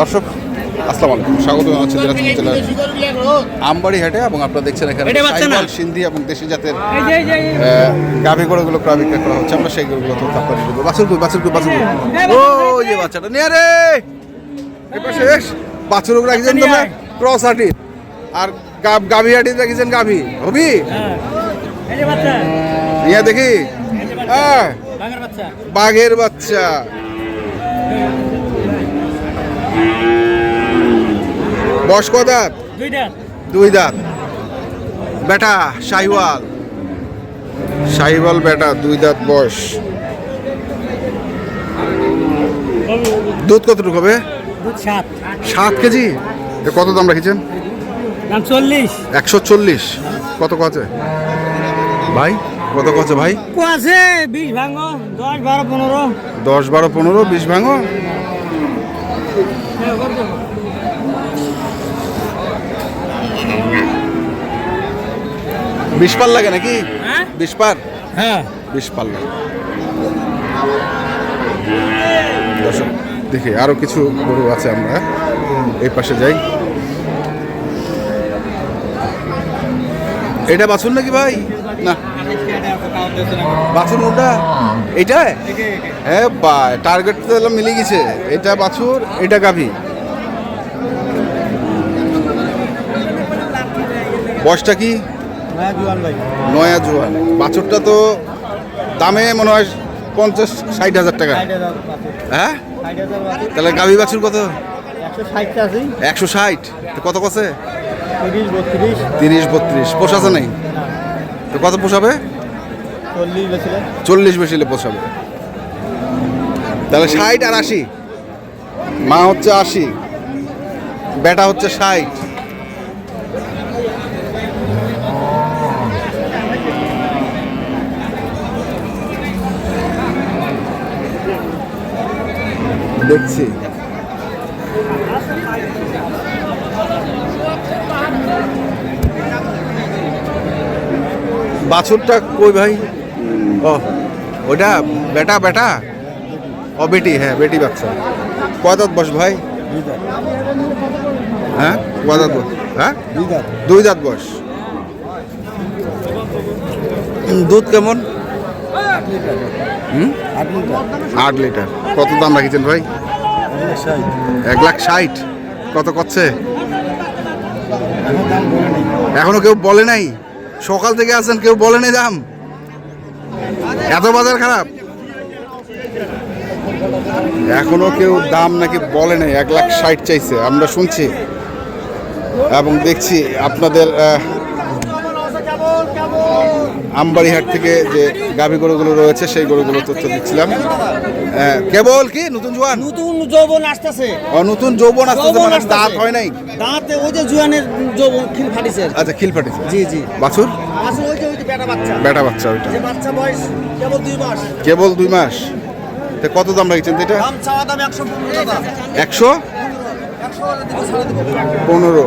দর্শক আসসালামু আলাইকুম। স্বাগত জানাচ্ছি দিনাজপুর জেলার আমবাড়ি হাটে এবং আপনারা দেখছেন এখানে? সাইওয়াল, সিন্ধি এবং দেশি জাতের গাভী গরুগুলো ক্রয় বিক্রয় করা হচ্ছে। আমরা সেই গরুগুলো তো আপনাদের দেবো। বাছুর কই বাছুর কই বাছুর ও যে বাচ্চাটা। নিয়ে রে! এটা শেষ বাছুর রাখিছেন নিয়ে তোমরা? ক্রস হাটি আর গাভী হাটি রাখিছেন গাভী। হবি? হ্যাঁ। এই যে বাচ্চা। নিয়ে দেখি। বাঘের বাচ্চা বাঘের বাচ্চা বয়স কয় দাঁত? দুই দাঁত। বেটা শাহিওয়াল। শাহিওয়াল বেটা দুই দাঁত বয়স। দুধ কতটুকু হবে? সাত। কেজি? কত দাম রেখেছেন? একশো চল্লিশ। কত কছে ভাই কত কছে ভাই? আছে বিশ ভাঙো দশ বারো পনেরো। দশ বারো পনেরো বিশ ভাঙো। বিশ পার লাগে নাকি? হ্যাঁ? বিশ পার হ্যাঁ। বিশ পার লাগে। দর্শক দেখি আরও কিছু গরু আছে আমরা। এই পাশে যাই। এটা বাছুর নাকি ভাই? না। বাছুর মোটা এইটা? হ্যাঁ বা টার্গেট তো মিলে গেছে। এটা বাছুর এটা গাভী। বয়সটা কি? নয়া জোয়ান বাছুরটা তো দামে মনে হয় পঞ্চাশ ষাট হাজার টাকা। হ্যাঁ? তাহলে গাভী বাছুর কত? একশো ষাট কত কছে তিরিশ বত্রিশ। তিরিশ বত্রিশ। পোষাছে নেই? তো কত পোষাবে? চল্লিশ বেশিলে পোষাবে। তাহলে ষাট আর আশি। মা হচ্ছে আশি। বেটা হচ্ছে ষাট। দেখছি। বাছুরটা কই ভাই? ও ওটা বেটা বেটা? ও বেটি হ্যাঁ বেটি বাচ্চা। কয় দাঁত বয়স ভাই? হ্যাঁ? কয় দাঁত বয়স? হ্যাঁ? দুই দাঁত। বস দুধ কেমন? আট লিটার। কত দাম রাখিছেন ভাই? এক লাখ ষাট। কত করছে এখনও কেউ বলে নাই? সকাল থেকে আছেন, কেউ বলে নাই দাম? এত বাজার খারাপ? এখনও কেউ দাম নাকি বলে নাই? এক লাখ ষাট চাইছে। আমরা শুনছি এবং দেখছি আপনাদের আমবাড়িহাট থেকে যে গাভী গরুগুলো রয়েছে সেই গরুগুলো তথ্য দিচ্ছিলাম। আহ, কেবল কি? নতুন জোয়ান? নতুন যৌবন আসতেছে। ও নতুন যৌবন আসতেছে মানে দাঁত হয় নাই? দাঁতে ওই যে জুয়ানের যৌবন খিল ফাটিছে আচ্ছা খিল ফাটিছে। জি জি। বাছুর? আসলে ওই যে ওই যে বেটা বাচ্চা। বেটা বাচ্চা ওইটা। যে বাচ্চা বয়স কেবল দুই মাস। কেবল দুই মাস। তো কত দাম রাখছেন এটা? দাম চাওয়া দাম একশো পনেরো টাকা। একশো? একশো হলে দিব ছাড়ে দিব। পনেরো।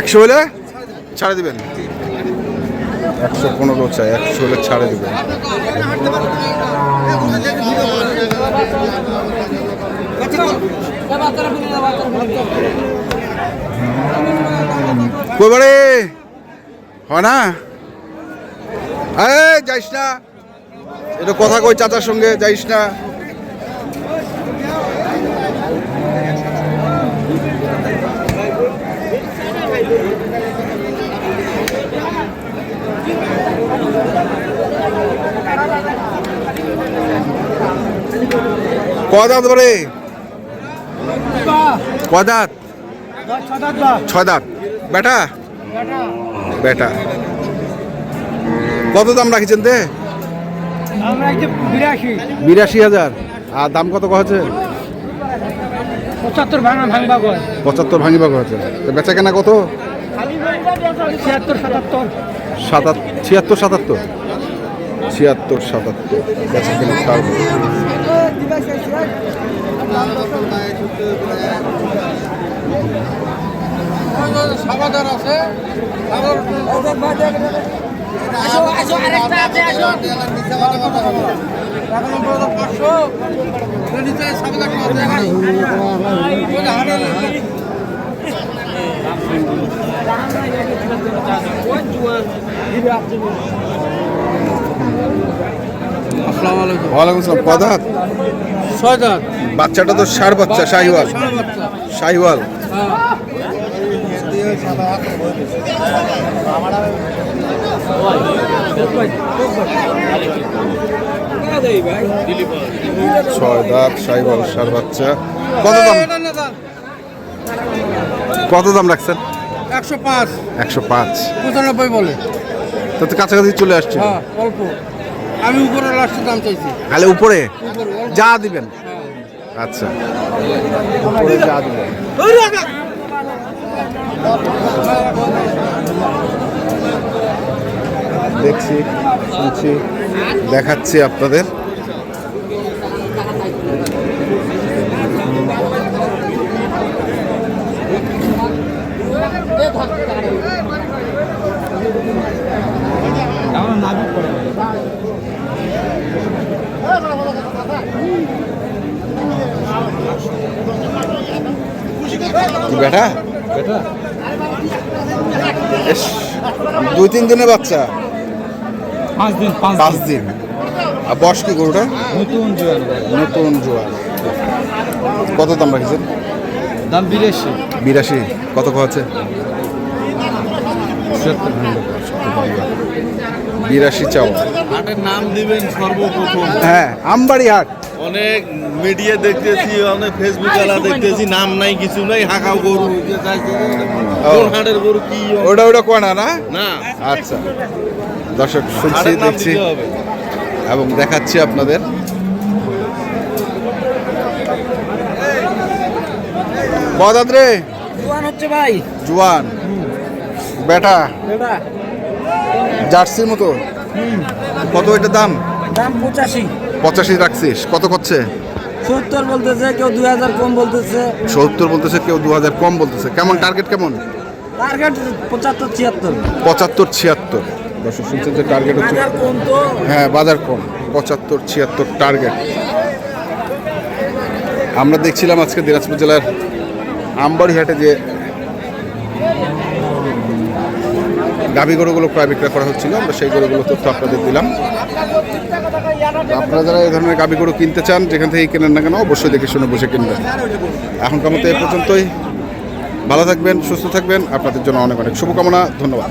একশো হলে? ছাড়ে দিবেন? একশো পনেরো চাই একশো হলে ছাড়ে দিবেন। হয় না? এই যাইস না। এটা কথা কই চাচার সঙ্গে যাইস না। কয় দাঁত পারে কয় দাঁত ছয় দাঁত বেটা? বেটা। কত দাম রাখিছেন তে? বিরাশি হাজার। আর দাম কত কয়েছে পঁচাত্তর ভাঙা ভাঙবা গয়। পঁচাত্তর ভাঙিবা কয়েছে তো বেচা কেনা কত? ছিয়াত্তর সাতাত্তর। সাতাত ছিয়াত্তর সাতাত্তর। ছিয়াত্তর সাতাত্তর। বেচা কেনা সমাধান আছে পাঁচশো নিচে সাবধান আছে ওটা হাটের আসসালামু আলাইকুম। ওয়ালাইকুম আসসালাম। পদাত ছয় দাঁত। বাচ্চাটা তো সার বাচ্চা শাহিওয়াল। শাহিওয়াল। ছয় দাঁত শাহিওয়াল সার বাচ্চা। কত দাম? কত দাম রাখছেন? একশো পাঁচ। একশো পাঁচ। পঁচানব্বই বলে। তো তো কাছাকাছি চলে আসছে। হ্যাঁ অল্প। আমি উপরে লাস্টের দাম চাইছি। তাহলে উপরে? যা দিবেন। হ্যাঁ। আচ্ছা। উপরে যা দিবেন দেখছি শুনছি দেখাচ্ছি আপনাদের। বেটা দুই তিন দিনের বাচ্চা? পাঁচ দিন পাঁচ দিন। আর বয়স কি গরুটা নতুন জোয়ার নতুন জোয়ার। কত দাম রাখছেন? দাম বিরাশি। বিরাশি। কত আছে বিরাশি চাও হাটের নাম দিবেন সর্বপ্রথম। হ্যাঁ আমবাড়ি হাট। অনেক মিডিয়া দেখতেছি অনেক ফেসবুক আলা দেখতেছি নাম নাই কিছু নাই হাঁকাও গরু। কোন হাটের গরু কি ওটা ওটা কোয়ানা না? না। আচ্ছা। দর্শক শুনছি দেখছি। এবং দেখাচ্ছি আপনাদের। কদাত রে। জোয়ান হচ্ছে ভাই। জুয়ান। বেটা। এটা জার্সির মতো। কত এটার দাম? দাম পঁচাশি। পঁচাশি রাখছিস কত করছে? সত্তর বলতেছে কেউ দুই হাজার কম বলতেছে। সত্তর বলতেছে কেউ দু হাজার কম বলতেছে। কেমন টার্গেট কেমন? টার্গেট পঁচাত্তর ছিয়াত্তর। পঁচাত্তর ছিয়াত্তর। দর্শক শুনছেন যে টার্গেট হচ্ছে হ্যাঁ বাজার কম। পঁচাত্তর ছিয়াত্তর টার্গেট আমরা দেখছিলাম আজকে দিনাজপুর জেলার আমবাড়িহাটে যে গাভী গরুগুলো ক্রয় বিক্রয় করা হচ্ছিল আমরা সেই গরুগুলো তথ্য আপনাদের দিলাম। আপনারা যারা এই ধরনের গাভী গরু কিনতে চান, যেখান থেকে কেনেন না কেন, অবশ্যই দেখে শুনে বসে কিনবেন। এখনকার মতো এ পর্যন্তই। ভালো থাকবেন, সুস্থ থাকবেন। আপনাদের জন্য অনেক অনেক শুভকামনা। ধন্যবাদ।